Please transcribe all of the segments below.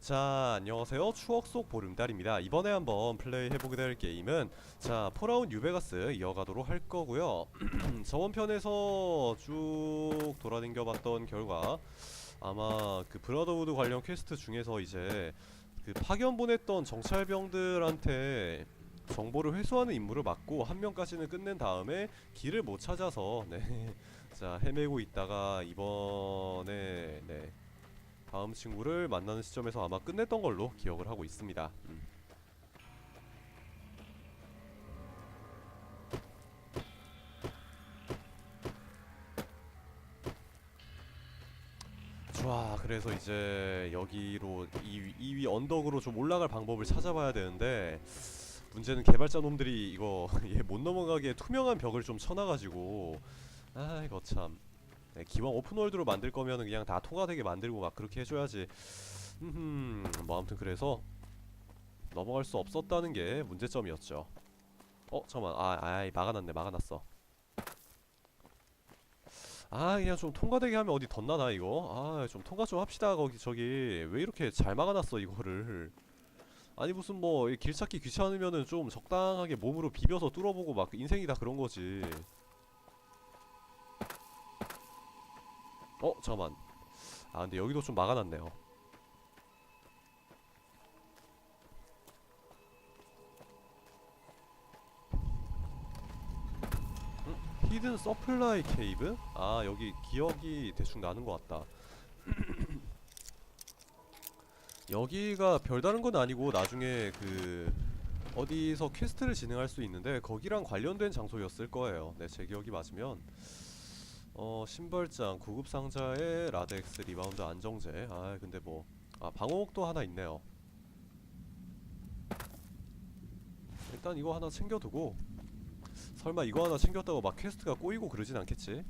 자 안녕하세요 추억 속 보름달입니다 이번에 한번 플레이 해보게 될 게임은 자 폴아웃 뉴베가스 이어가도록 할 거고요 저번 편에서 쭉 돌아다녀 봤던 결과 아마 그 브라더우드 관련 퀘스트 중에서 이제 그 파견 보냈던 정찰병들한테 정보를 회수하는 임무를 맡고 한 명까지는 끝낸 다음에 길을 못 찾아서 네. 자 헤매고 있다가 이번에 네. 다음 친구를 만나는 시점에서 아마 끝냈던 걸로 기억을 하고 있습니다. 음. 좋아 그래서 이제 여기로 이, 이위 언덕으로 좀 올라갈 방법을 찾아봐야 되는데 문제는 개발자 놈들이 이거 얘 못 넘어가게 투명한 벽을 좀 쳐놔가지고 아 이거 참 네, 기왕 오픈월드로 만들 거면은 그냥 다 통과되게 만들고 막 그렇게 해줘야지. 음, 뭐 아무튼 그래서 넘어갈 수 없었다는 게 문제점이었죠. 어, 잠깐만, 아, 아이 막아놨네, 막아놨어. 아, 그냥 좀 통과되게 하면 어디 덧나나 이거? 아, 좀 통과 좀 합시다 거기 저기 왜 이렇게 잘 막아놨어 이거를? 아니 무슨 뭐 길 찾기 귀찮으면은 좀 적당하게 몸으로 비벼서 뚫어보고 막 인생이 다 그런 거지. 어 잠깐만 아 근데 여기도 좀 막아놨네요 음? 히든 서플라이 케이브? 아 여기 기억이 대충 나는 것 같다 여기가 별다른 건 아니고 나중에 그 어디서 퀘스트를 진행할 수 있는데 거기랑 관련된 장소였을 거예요 네 제 기억이 맞으면 어 신발장 구급 상자에 라덱스 리바운드 안정제. 아 근데 뭐 아 방어목도 하나 있네요. 일단 이거 하나 챙겨두고 설마 이거 하나 챙겼다고 막 퀘스트가 꼬이고 그러진 않겠지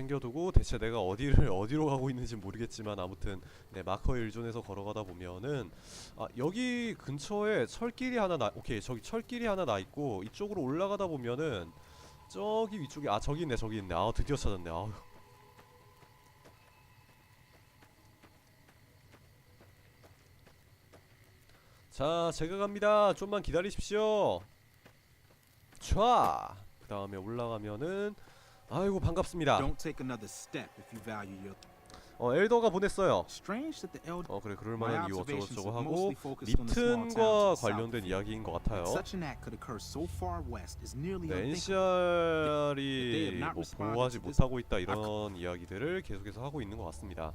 챙겨두고 대체 내가 어디를 어디로 가고 있는지 모르겠지만 아무튼 네 마커 일존에서 걸어가다 보면은 아 여기 근처에 철길이 하나 나 오케이 저기 철길이 하나 나 있고 이쪽으로 올라가다 보면은 저기 위쪽에 아 저기 있네 저기 있네. 아 드디어 찾았네. 아우 자 제가 갑니다. 좀만 기다리십시오. 촤 그 다음에 올라가면은 아이고 반갑습니다 Don't take another step if you value your. 어 엘더가 보냈어요 Strange that the elder. 어 그래 그럴 만한 이유 어쩌고저쩌고 하고 in 관련된. 이야기인 것 같아요 Such an act could occur so far west is nearly 네, unthinkable. NCR이 not 뭐 보호하지 못하고 있다 이런 이야기들을 계속해서 하고 있는 것 같습니다.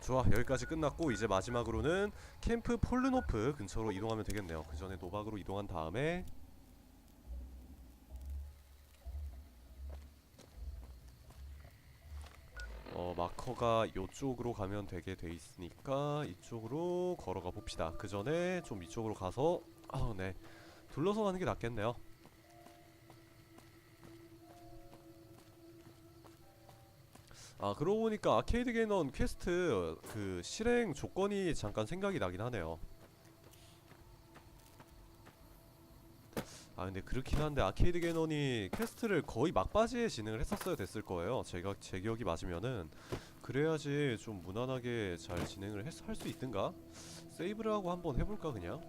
좋아 여기까지 끝났고 이제 마지막으로는 캠프 폴르노프 근처로 이동하면 되겠네요. 그 전에 노박으로 이동한 다음에 어 마커가 이쪽으로 가면 되게 돼 있으니까 이쪽으로 걸어가 봅시다. 그 전에 좀 이쪽으로 가서 아 네 둘러서 가는 게 낫겠네요. 아 그러고 보니까 아케이드 게넌 퀘스트 그 실행 조건이 잠깐 생각이 나긴 하네요. 아 근데 그렇긴 한데 아케이드 게넌이 퀘스트를 거의 막바지에 진행을 했었어야 됐을 거예요. 제가 제 기억이 맞으면은. 그래야지 좀 무난하게 잘 진행을 할 수 있든가? 세이브를 하고 한번 해볼까 그냥.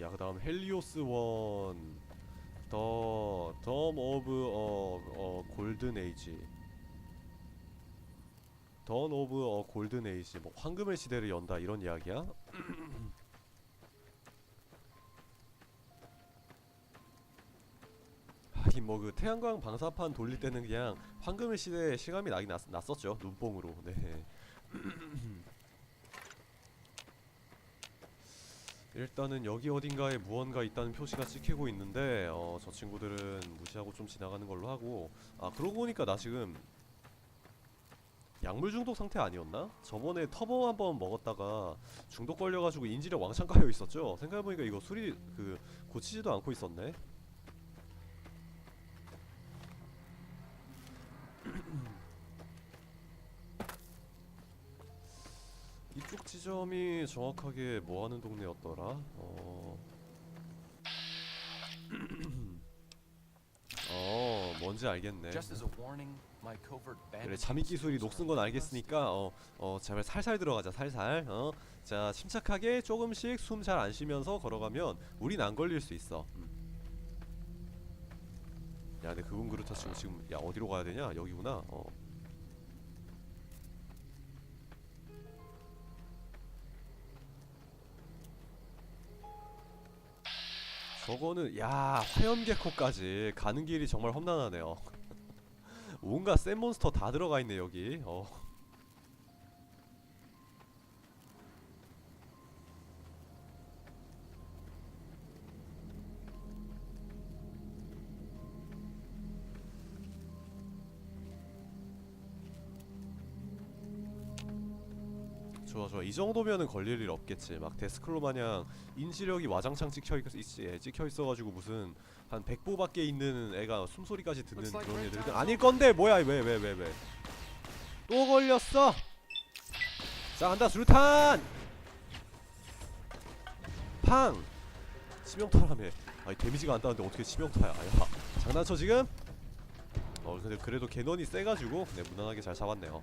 야 그 다음 헬리오스 원, 더 덤 오브 어, 어 골든 에이지, 던 오브 어 골든 에이지, 뭐 황금의 시대를 연다 이런 이야기야? 하긴 뭐 그 태양광 방사판 돌릴 때는 그냥 황금의 시대에 실감이 나긴 났, 났었죠 눈뽕으로. 네. 일단은 여기 어딘가에 무언가 있다는 표시가 찍히고 있는데 어, 저 친구들은 무시하고 좀 지나가는 걸로 하고 아 그러고 보니까 나 지금 약물 중독 상태 아니었나? 저번에 터보 한번 먹었다가 중독 걸려가지고 인지력 왕창 까여 있었죠? 생각해보니까 이거 술이 그 고치지도 않고 있었네 이쪽 지점이 정확하게 뭐하는 동네였더라? 어... 어 뭔지 알겠네 그래 잠입 기술이 녹슨 건 알겠으니까 어, 어, 제발 살살 들어가자 살살. 어, 자 침착하게 조금씩 숨 잘 안 쉬면서 걸어가면 우린 안 걸릴 수 있어. 음. 야 근데 그분 그렇다 치고 지금 야 어디로 가야 되냐? 여기구나. 어. 저거는 야 화염개코까지 가는 길이 정말 험난하네요 온갖 센 몬스터 다 들어가 있네 여기. 어. 좋아 좋아. 이 정도면은 걸릴 일 없겠지. 막 데스클로 마냥 인지력이 와장창 찍혀 있, 있, 예, 찍혀 있어가지고 무슨 한 100보밖에 있는 애가 숨소리까지 듣는 그런 times 아닐 건데! 뭐야 왜 왜 왜 왜. 또 걸렸어! 자 간다 수류탄! 팡! 치명타라며. 아니 데미지가 안 따는데 어떻게 치명타야? 야 장난쳐 지금? 어 근데 그래도 개넌이 세가지고 네 무난하게 잘 잡았네요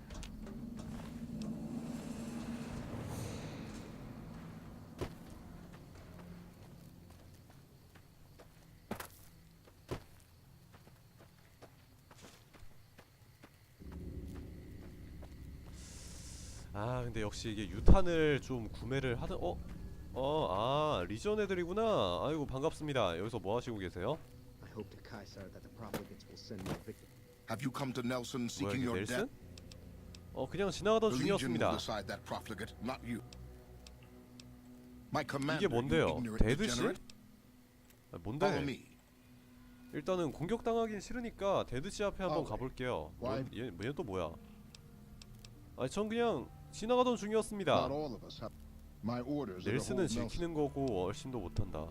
아 근데 역시 이게 유탄을 좀 구매를 하든 어? 어, 아 리전 애들이구나. 아이고 반갑습니다. 여기서 뭐 하시고 계세요? I hope to Caesar that the profligates will send more victims. Have you come to Nelson 뭐야 seeking 이게 your 넬슨? death? 어 그냥 지나가던 The Legion will 중이었습니다. decide that profligate, not you. My commander, 이게 you 뭔데요? ignorant 데드시? degenerate. 아, Follow 뭔데? me. 일단은 공격당하긴 싫으니까 데드씨 앞에 한번 어, 가볼게요. why? 얘얘 또 뭐야? 아니 전 그냥 지나가던 중이었습니다. 넬슨은. 지키는 거고 얼씬도 못한다.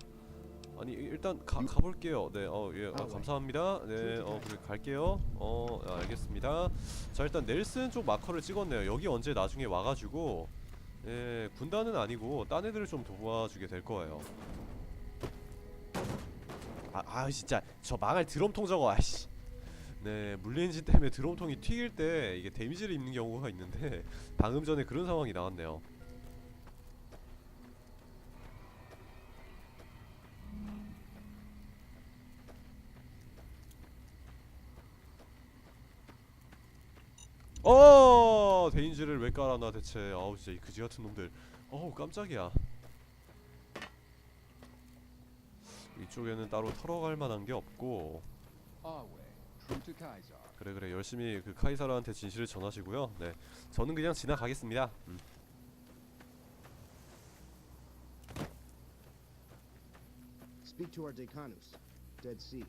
아니 이- 일단 가, 음. 가볼게요. 네, 어, 예, 아, 아, 왜? 감사합니다. 네, 어, 그래 갈게요. 어, 아, 알겠습니다. 자, 일단 넬슨 쪽 마커를 찍었네요. 여기 언제 나중에 와가지고, 예, 군단은 아니고 딴 애들을 좀 도와주게 될 거예요. 아, 아, 진짜 저 망할 드럼통 저거, 아씨. 네, 물리엔진 때문에 드럼통이 튀길 때 이게 데미지를 입는 경우가 있는데 방금 전에 그런 상황이 나왔네요. 어 데인지를 왜 깔아놔 대체. 아우 진짜 이 그지 같은 놈들. 어우 깜짝이야. 이쪽에는 따로 털어갈 만한 게 없고. Our 그래 그래. 열심히 그 카이사르한테 진실을 전하시고요. 네. 저는 그냥 지나가겠습니다. 음. Speak to our Decanus, Dead Sea.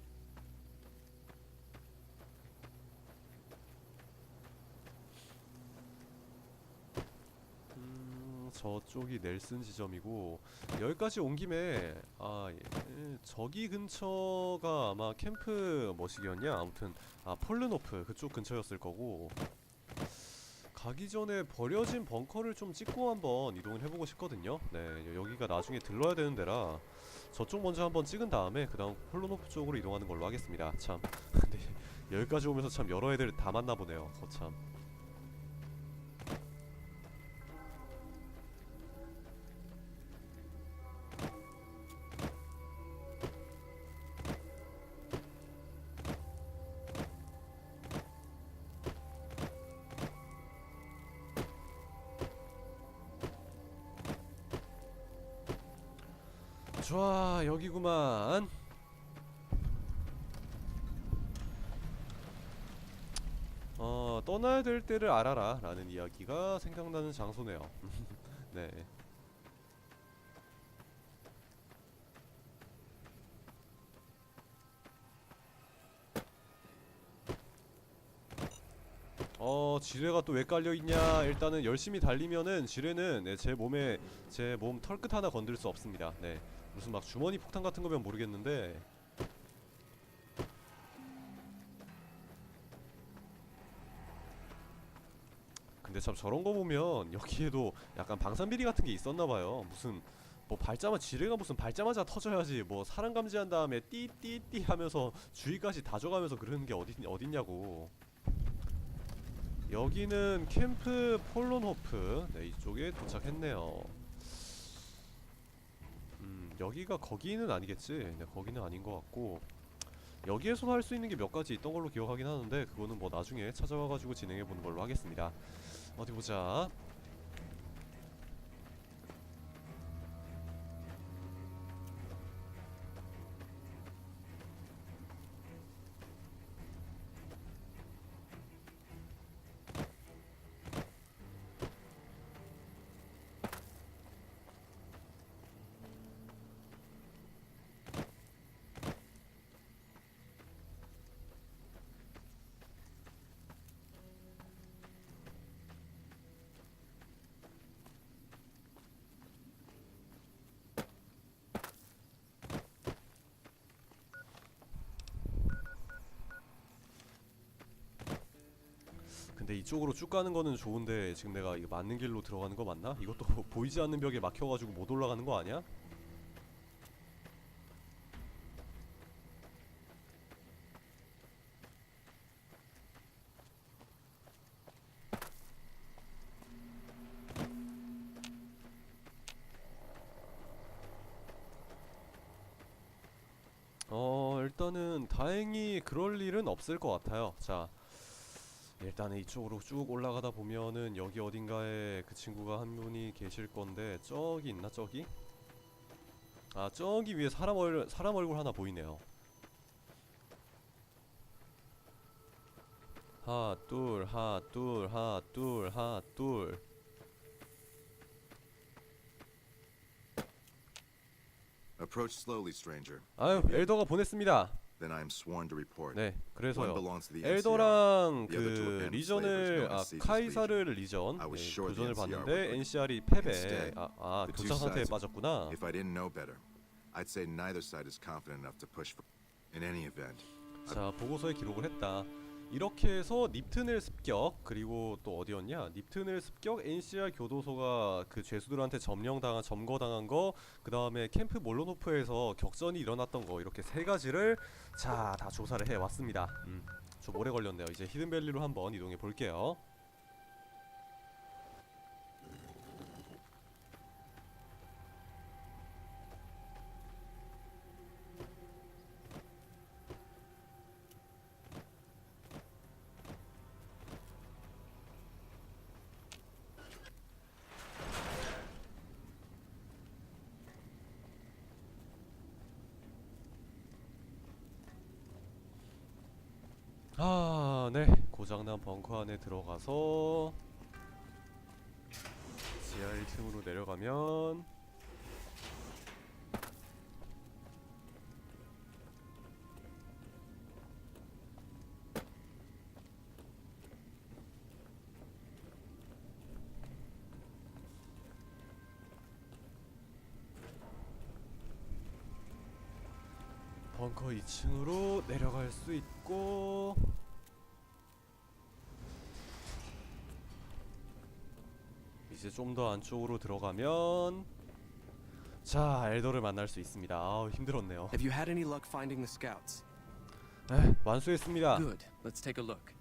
저쪽이 넬슨 지점이고 여기까지 온 김에 아 예, 저기 근처가 아마 캠프 뭐시기였냐? 아무튼 아 폴르노프 그쪽 근처였을 거고. 가기 전에 버려진 벙커를 좀 찍고 한번 이동을 해보고 싶거든요. 네 여기가 나중에 들러야 되는 데라 저쪽 먼저 한번 찍은 다음에 그 다음 폴르노프 쪽으로 이동하는 걸로 하겠습니다. 참. 근데 여기까지 오면서 참 여러 애들 다 만나보네요. 거참 여기구만 어 떠나야 될 때를 알아라 라는 이야기가 생각나는 장소네요. 네. 어 지뢰가 또 왜 깔려있냐? 일단은 열심히 달리면은 지뢰는 네, 제 몸에 제 몸 털끝 하나 건들 수 없습니다. 네 무슨 막 주머니 폭탄 같은 거면 모르겠는데 근데 참 저런 거 보면 여기에도 약간 방산비리 같은 게 있었나 봐요. 무슨 뭐 발자마 지뢰가 무슨 발자마자 터져야지 뭐 사람 감지한 다음에 띠띠띠 하면서 주위까지 다 줘가면서 그러는 게 어디 어딨냐고. 여기는 캠프 폴론호프 네 이쪽에 도착했네요. 음 여기가 거기는 아니겠지. 네 거기는 아닌 것 같고 여기에서 할 수 있는 게 몇 가지 있던 걸로 기억하긴 하는데 그거는 뭐 나중에 찾아와가지고 진행해 보는 걸로 하겠습니다. 어디 보자. 근데 이쪽으로 쭉 가는 거는 좋은데 지금 내가 이거 맞는 길로 들어가는 거 맞나? 이것도 보이지 않는 벽에 막혀가지고 못 올라가는 거 아니야? 어 일단은 다행히 그럴 일은 없을 것 같아요. 자 일단은 이쪽으로 쭉 올라가다 보면은 여기 어딘가에 그 친구가 한 분이 계실 건데 저기 있나 저기? 아 저기 위에 사람 얼 사람 얼굴 하나 보이네요. 하나 둘 하나 둘 하나 둘 하나 둘 Approach slowly, stranger. 아유 엘더가 보냈습니다. Then I am sworn to report. 네 그래서요. 엘더랑 그 리전을 아 카이사르 리전 네, would 봤는데. NCR이 패배 아, 아 교차 상태에 빠졌구나 If I didn't know better, I'd say neither side is confident enough to push for. In any event, 자 보고서에 기록을 했다 이렇게 해서 닙튼을 습격 그리고 또 어디였냐? 닙튼을 습격 NCR 교도소가 그 죄수들한테 점령당한 점거당한 거 그 다음에 캠프 몰로노프에서 격전이 일어났던 거 이렇게 세 가지를 자 다 조사를 해 왔습니다. 음, 좀 오래 걸렸네요. 이제 히든밸리로 한번 이동해 볼게요 들어가서 지하 1층으로 내려가면 벙커 2층으로 내려갈 수 있고 이제 좀 더 안쪽으로 들어가면 자 엘더를 만날 수 있습니다. 아우 힘들었네요. Have you had any luck finding the scouts? 에, 완수했습니다. Good. Let's take a look.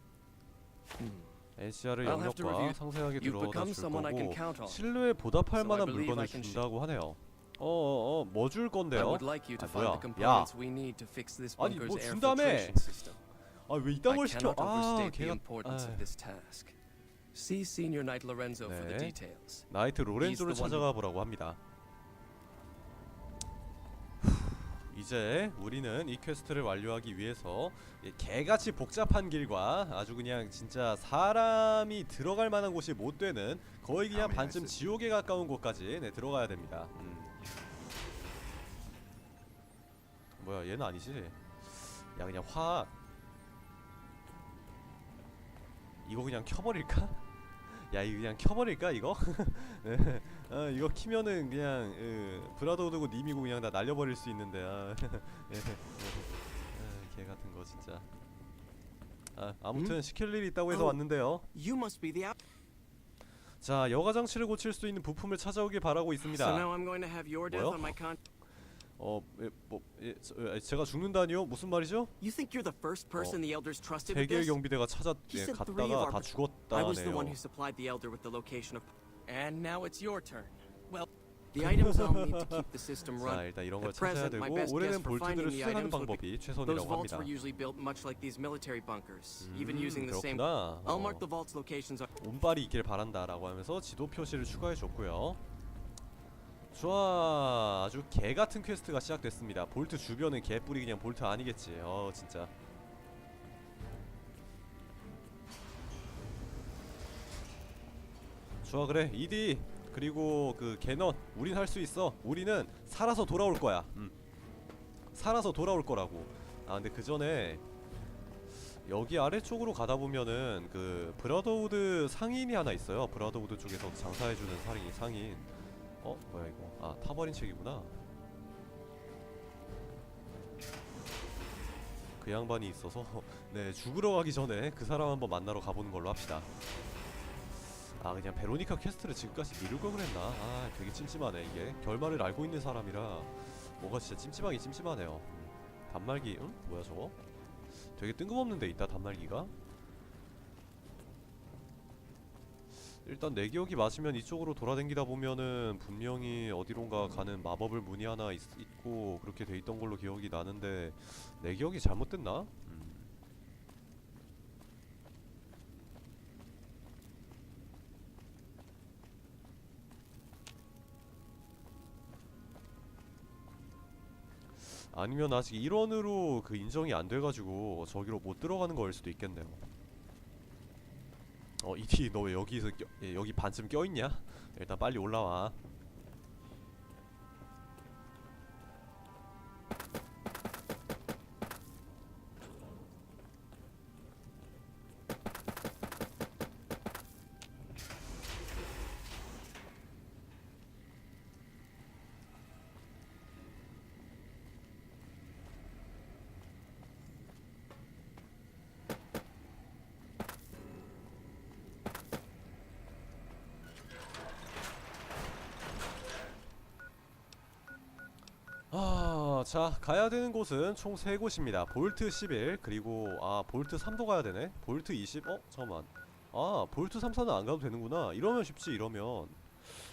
Hmm. NCR의 I'll have to 영역과 review. 상세하게 You've 들어다 become 줄 someone I can 거고 on. 신뢰에 보답할 So I 만한 believe 물건을 I can 준다고 하네요. 어어어 뭐 줄 I 건데요? would like you to 아, find 뭐야? the 야. components we need to fix this 아니, bunker's 뭐 air 준다며. filtration system. 아왜 이딴 걸 시켜? cannot 아 overstate the 걔가 importance 아이. of this task. See Senior Knight Lorenzo for the 네. details. 나이트 로렌조를 찾아가 보라고 합니다. 후, 이제 우리는 이 퀘스트를 완료하기 위해서 이 개같이 복잡한 길과 아주 그냥 진짜 사람이 들어갈 만한 곳이 못 되는 거의 그냥 반쯤 지옥에 가까운 곳까지 네, 들어가야 됩니다. 음. 뭐야 얘는 아니지? 야 그냥 화 이거 그냥 켜버릴까? 야 이거 그냥 켜버릴까 이거? 네. 아 이거 키면은 그냥 어, 브라더우드고 님이고 그냥 다 날려버릴 수 있는데 아, 예, 예. 아, 개 같은 거 진짜 아 아무튼 시킬 일이 있다고 해서 어. 왔는데요 You must be the. 자 여가 장치를 고칠 수 있는 부품을 찾아오길 바라고 있습니다. Now I'm going to have your death 뭐요? on my con. 어, 예, 뭐, 예, 저, 예, 제가 죽는다니요? 무슨 말이죠? You think you're the first person the elders trusted with 세계 this? 경비대가 찾아 He 예, sent three of 갔다가 our 다 patrol. I was the one 죽었다네요. who supplied the elder with the location of. And now it's your turn. Well, the items I'll need to keep the system 자 running. 일단 이런 걸 At 찾아야 present, my 되고 best 올해는 guess for 볼트들을 finding the 수색하는 items would 방법이 Those 최선이라고 vaults 합니다. were usually built much like these military bunkers, even 음, using the same. 그렇구나. I'll 어, mark the vault's locations on. 운빨이 있길 바란다라고 하면서 지도 표시를 추가해 줬고요. 좋아, 아주 개 같은 퀘스트가 시작됐습니다. 볼트 주변은 개뿔이 그냥 볼트 아니겠지. 어 진짜. 좋아 그래 이디 그리고 그 개넌 우린 할 수 있어 우리는 살아서 돌아올 거야 음. 살아서 돌아올 거라고 아 근데 그 전에 여기 아래쪽으로 가다 보면은 그 브라더우드 상인이 하나 있어요 브라더우드 쪽에서 장사해주는 상인 상인 어 뭐야 이거 아 타버린 책이구나 그 양반이 있어서 네 죽으러 가기 전에 그 사람 한번 만나러 가보는 걸로 합시다 아 그냥 베로니카 퀘스트를 지금까지 미룰 걸 그랬나 아 되게 찜찜하네 이게 결말을 알고 있는 사람이라 뭐가 진짜 찜찜하기 찜찜하네요 음. 단말기 응? 뭐야 저거? 되게 뜬금없는 데 있다 단말기가 일단 내 기억이 맞으면 이쪽으로 돌아다니다 보면은 분명히 어디론가 가는 마법을 문이 하나 있, 있고 그렇게 돼 있던 걸로 기억이 나는데 내 기억이 잘못됐나? 음. 아니면 아직 일원으로 그 인정이 안 돼가지고 저기로 못 들어가는 거일 수도 있겠네요. 어 이티 너 왜 여기서 껴, 예, 여기 반쯤 껴있냐? 일단 빨리 올라와. 자 가야 되는 곳은 총세 곳입니다. 볼트 11 그리고 아 볼트 3도 가야 되네. 볼트 20. 어 잠깐만. 아 볼트 3, 4는 안 가도 되는구나. 이러면 쉽지. 이러면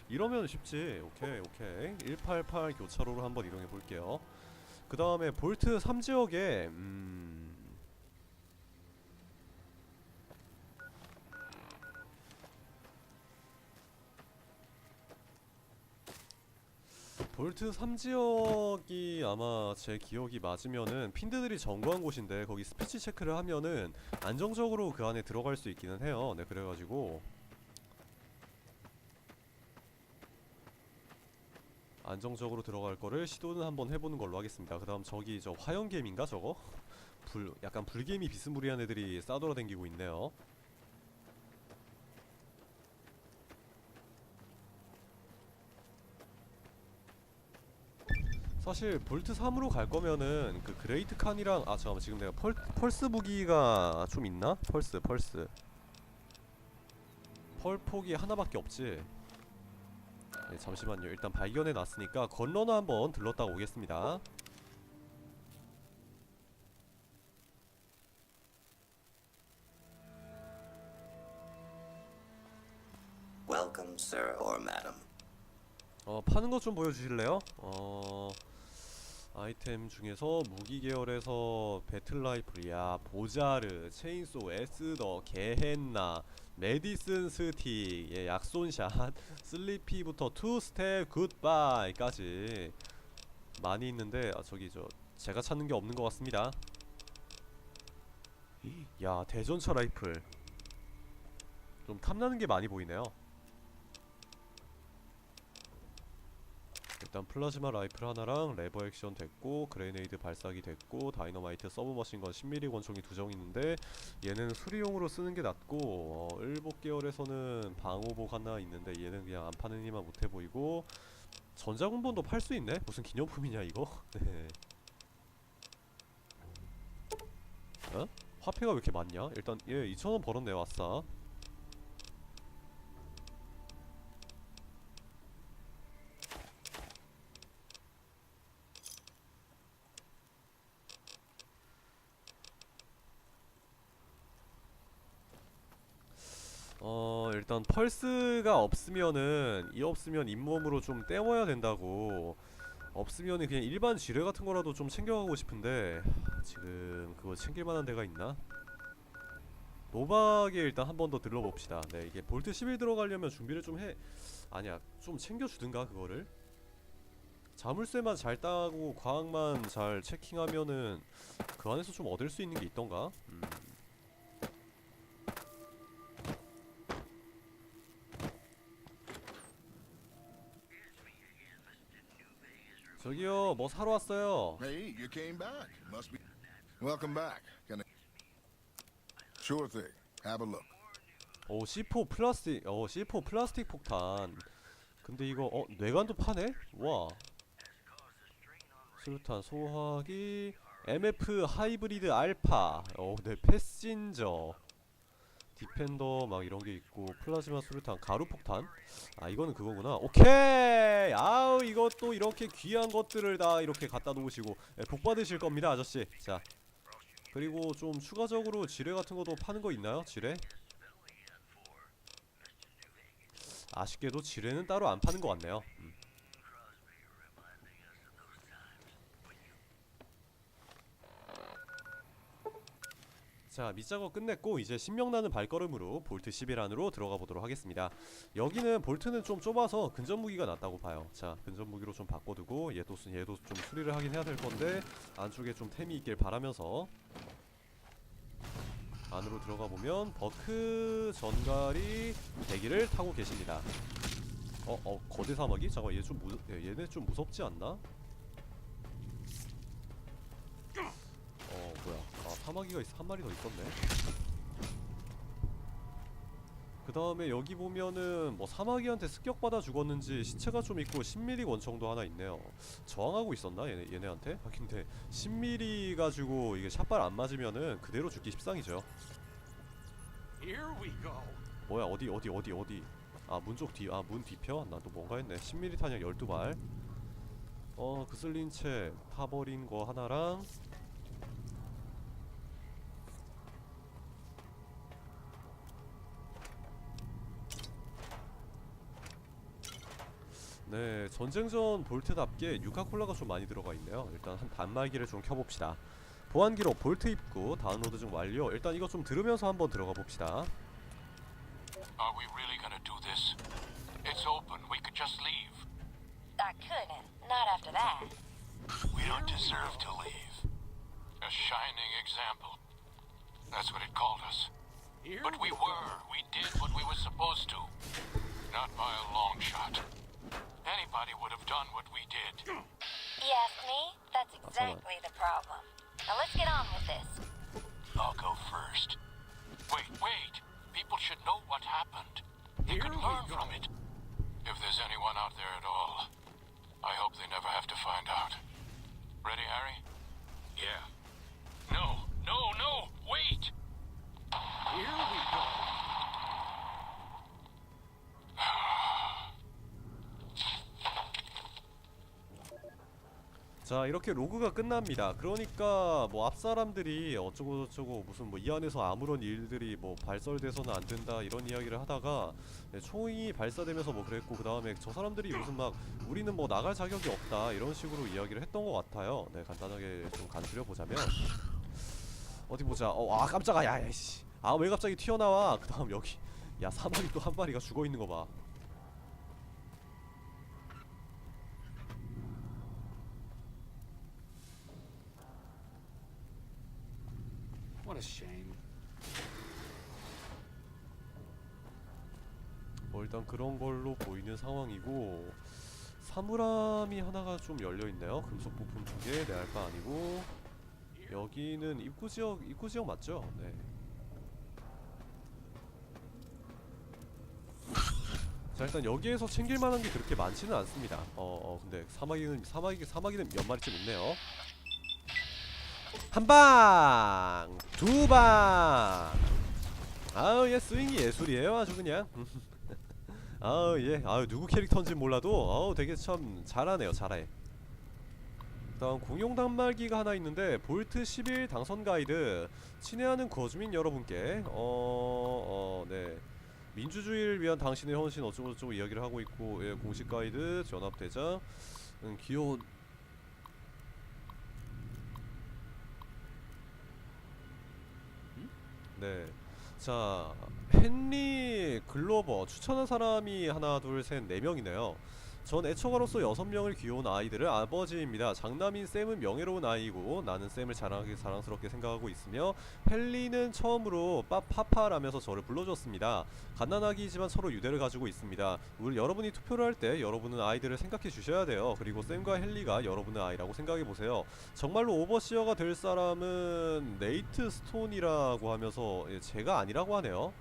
이러면 쉽지. 오케이 오케이. 188 교차로로 한번 이동해 볼게요. 그 다음에 볼트 3 지역에 음. 볼트 3지역이 아마 제 기억이 맞으면은 핀드들이 점거한 곳인데 거기 스피치 체크를 하면은 안정적으로 그 안에 들어갈 수 있기는 해요. 네 그래가지고 안정적으로 들어갈 거를 시도는 한번 해보는 걸로 하겠습니다. 그 다음 저기 저 화염개미인가 저거? 불 약간 불개미 비스무리한 애들이 싸돌아다니고 있네요. 사실 볼트 3으로 갈 거면은 그 그레이트 칸이랑 아 잠깐만 지금 내가 펄, 펄스 무기가 좀 있나? 펄스 펄스 펄 폭이 하나밖에 없지 네, 잠시만요 일단 발견해 놨으니까 건너나 한번 들렀다 오겠습니다 Welcome, sir or madam. 어 파는 것 좀 보여주실래요? 어 아이템 중에서 무기 계열에서 배틀 라이플, 야 보자르, 체인소, 에스더, 게헨나, 메디슨 스틱, 예 약손샷, 슬리피부터 투 스텝 굿바이까지 많이 있는데 아 저기 저 제가 찾는 게 없는 것 같습니다. 야 대전차 라이플 좀 탐나는 게 많이 보이네요. 일단 플라즈마 라이플 하나랑 레버 액션 됐고 그레네이드 발사기 됐고 다이너마이트 서브머신건 10mm 권총이 두 정 있는데 얘는 수리용으로 쓰는 게 낫고 어, 일복 계열에서는 방호복 하나 있는데 얘는 그냥 안 파는 이만 못해 보이고 전자군번도 팔 수 있네? 무슨 기념품이냐 이거? 네. 어? 화폐가 왜 이렇게 많냐? 일단 얘 2,000원 벌었네 왔어 일단 펄스가 없으면은 이 없으면 잇몸으로 좀 때워야 된다고 없으면은 그냥 일반 지뢰 같은 거라도 좀 챙겨가고 싶은데 하, 지금 그거 챙길 만한 데가 있나? 노박에 일단 한 번 더 들러봅시다. 네 이게 볼트 11 들어가려면 준비를 좀 해. 아니야 좀 챙겨주든가 그거를. 자물쇠만 잘 따고 과학만 잘 체킹하면은 그 안에서 좀 얻을 수 있는 게 있던가? 음. 저기요 뭐 사러 왔어요 Hey, you came back. Must be. Welcome back. Can I... Sure thing. Have a look. 오 C4 플라스틱 어 C4 플라스틱 폭탄 근데 이거 어 뇌관도 파네? 와 수류탄 소화기 MF 하이브리드 알파 어네 패신저 디펜더 막 이런 게 있고 플라즈마 수류탄 가루 폭탄? 아 이거는 그거구나. 오케이! 아우 이것도 이렇게 귀한 것들을 다 이렇게 갖다 놓으시고 예, 복 받으실 겁니다 아저씨. 자 그리고 좀 추가적으로 지뢰 같은 것도 파는 거 있나요 지뢰? 아쉽게도 지뢰는 따로 안 파는 것 같네요. 음. 자 밑작업 끝냈고 이제 신명나는 발걸음으로 볼트 11 안으로 들어가 보도록 하겠습니다. 여기는 볼트는 좀 좁아서 근접 무기가 낫다고 봐요. 자 근접 무기로 좀 바꿔두고 얘도 수- 얘도 좀 수리를 하긴 해야 될 건데 안쪽에 좀 템이 있길 바라면서 안으로 들어가 보면 버크 전갈이 대기를 타고 계십니다. 어, 어, 거대 사마귀? 잠깐 얘 좀 무, 얘, 얘네 좀 무섭지 않나? 사마귀가 있, 한 마리 더 있었네. 그 다음에 여기 보면은 뭐 사마귀한테 습격받아 죽었는지 시체가 좀 있고 10mm 권총도 하나 있네요. 저항하고 있었나 얘네 얘네한테? 아 근데 10mm 가지고 이게 샷발 안 맞으면은 그대로 죽기 십상이죠. 뭐야 어디 어디 어디 어디 아 문 쪽 뒤 아 문 뒤편 나도 뭔가 했네 10mm 탄약 12발 어 그슬린 채 타버린 거 하나랑 네 전쟁전 볼트답게 유카콜라가 좀 많이 들어가 있네요 일단 한 단말기를 좀 켜봅시다 보안 기록 볼트 입구 다운로드 중 완료 일단 이거 좀 들으면서 한번 들어가 봅시다 Are we really gonna do this? It's open. We could just leave. I couldn't. Not after that. We don't deserve to leave. A shining example. That's what it called us. But we were. We did what we were supposed to. Not by a long shot. Anybody would have done what we did. You ask me? That's exactly the problem. Now let's get on with this. I'll go first. Wait, wait. People should know what happened. They Here could learn from it. If there's anyone out there at all, I hope they never have to find out. Ready, Harry? Yeah. No, no, no! Wait! Here we go. 자 이렇게 로그가 끝납니다. 그러니까 뭐 앞사람들이 어쩌고 저쩌고 무슨 뭐 이 안에서 아무런 일들이 뭐 발설돼서는 안 된다 이런 이야기를 하다가 네, 총이 발사되면서 뭐 그랬고 그 다음에 저 사람들이 무슨 막 우리는 뭐 나갈 자격이 없다 이런 식으로 이야기를 했던 것 같아요. 네 간단하게 좀 간추려 보자면. 어디 보자. 어아 깜짝아. 야야씨. 아 왜 갑자기 튀어나와? 그 다음 여기. 야 사마리 또 한 마리가 죽어 있는 거봐 a shame. 뭐 일단 그런 걸로 보이는 상황이고 사물함이 하나가 좀 열려 있네요. 금속 부품 두 개, 내 알바 아니고 여기는 입구 지역 입구 지역 맞죠? 네. 자 일단 여기에서 챙길 만한 게 그렇게 많지는 않습니다. 어, 어 근데 사마귀는 사마귀 사마귀는 몇 마리쯤 있네요. 한 방, 두 방. 아우 얘 스윙이 예술이에요 아주 그냥. 아우 예 아우 누구 캐릭터인지 몰라도 아우 되게 참 잘하네요 잘해 다음 공용 단말기가 하나 있는데 볼트 11 당선 가이드 친애하는 거주민 여러분께 어 어 네 민주주의를 위한 당신의 헌신 어쩌고 저쩌고 이야기를 하고 있고 예, 공식 가이드 연합대장 음, 귀여운 네. 자, 헨리 글로버 추천한 사람이 하나, 둘, 셋, 네 명이네요. 전 애처가로서 여섯 명을 귀여운 아이들의 아버지입니다. 장남인 샘은 명예로운 아이고 나는 샘을 자랑하게 사랑스럽게 생각하고 있으며 헨리는 처음으로 빠 파파라면서 저를 불러줬습니다. 갓난아기이지만 서로 유대를 가지고 있습니다. 우리 여러분이 투표를 할 때 여러분은 아이들을 생각해 주셔야 돼요. 그리고 샘과 헨리가 여러분의 아이라고 생각해 보세요. 정말로 오버시어가 될 사람은 네이트 스톤이라고 하면서 예, 제가 아니라고 하네요.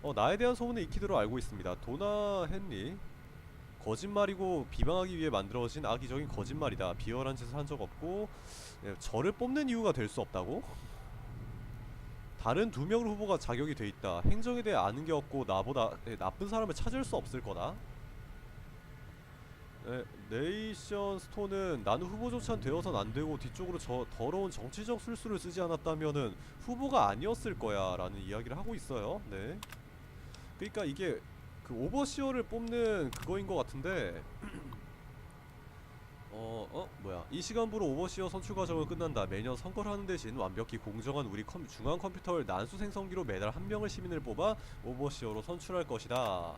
어, 나에 대한 소문은 익히도록 알고 있습니다. 도나 헨리 거짓말이고 비방하기 위해 만들어진 악의적인 거짓말이다. 비열한 짓을 한 적 없고 예, 저를 뽑는 이유가 될 수 없다고? 다른 두 명의 후보가 자격이 돼 있다. 행정에 대해 아는 게 없고 나보다 예, 나쁜 사람을 찾을 수 없을 거다. 네, 네이션 스톤은 나는 후보조차 되어선 안 되고 뒤쪽으로 저 더러운 정치적 술수를 쓰지 않았다면은 후보가 아니었을 거야 라는 이야기를 하고 있어요. 네. 그러니까 이게 그 오버시어를 뽑는 그거인 것 같은데. 어, 어? 뭐야? 이 시간부로 오버시어 선출 과정은 끝난다. 매년 선거를 하는 대신 완벽히 공정한 우리 컴, 중앙 컴퓨터를 난수 생성기로 매달 한 명을 시민을 뽑아 오버시어로 선출할 것이다.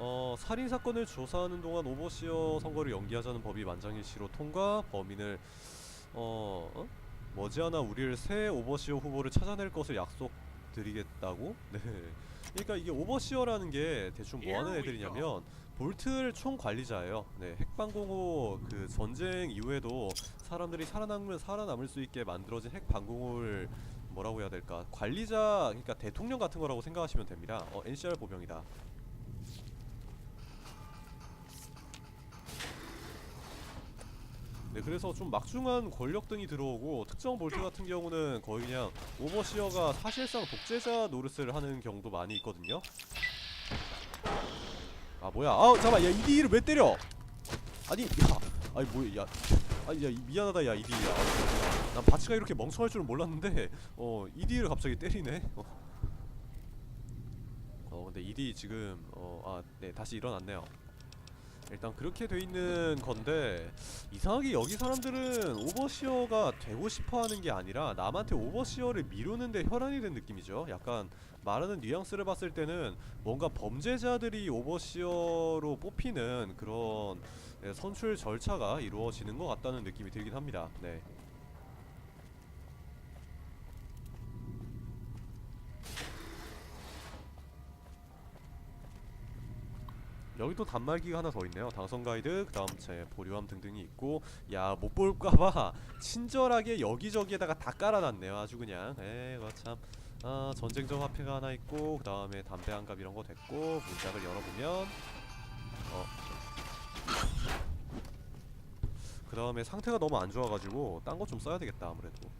어, 살인 사건을 조사하는 동안 오버시어 선거를 연기하자는 법이 만장일치로 통과? 범인을 어, 어? 머지않아 우리를 새 오버시어 후보를 찾아낼 것을 약속드리겠다고? 네. 그러니까 이게 오버시어라는 게 대충 뭐 하는 애들이냐면 볼트를 총 관리자예요. 네, 핵방공호 그 전쟁 이후에도 사람들이 살아남으면 살아남을 수 있게 만들어진 핵방공호를 뭐라고 해야 될까? 관리자 그러니까 대통령 같은 거라고 생각하시면 됩니다. 어, NCR 보병이다. 네, 그래서 좀 막중한 권력 등이 들어오고 특정 볼트 같은 경우는 거의 그냥 오버시어가 사실상 독재자 노릇을 하는 경우도 많이 있거든요. 아 뭐야? 아 잠깐, 야 이디를 왜 때려? 아니, 야, 아니 뭐야, 야, 아니 야 미안하다, 야 이디, 야, 난 바치가 이렇게 멍청할 줄은 몰랐는데, 어 이디를 갑자기 때리네. 어, 어 근데 이디 지금, 어, 아, 네 다시 일어났네요. 일단 그렇게 돼 있는 건데 이상하게 여기 사람들은 오버시어가 되고 싶어 하는 게 아니라 남한테 오버시어를 미루는데 혈안이 된 느낌이죠. 약간 말하는 뉘앙스를 봤을 때는 뭔가 범죄자들이 오버시어로 뽑히는 그런 예, 선출 절차가 이루어지는 것 같다는 느낌이 들긴 합니다. 네. 여기 또 단말기가 하나 더 있네요. 당선 가이드, 그 다음 제 보류함 등등이 있고, 야 못 볼까봐 친절하게 여기저기에다가 다 깔아놨네요. 아주 그냥. 에이, 참. 아, 전쟁적 화폐가 하나 있고, 그 다음에 담배 한갑 이런 거 됐고, 문짝을 열어보면, 어. 그 다음에 상태가 너무 안 좋아가지고 딴 거 좀 써야 되겠다 아무래도.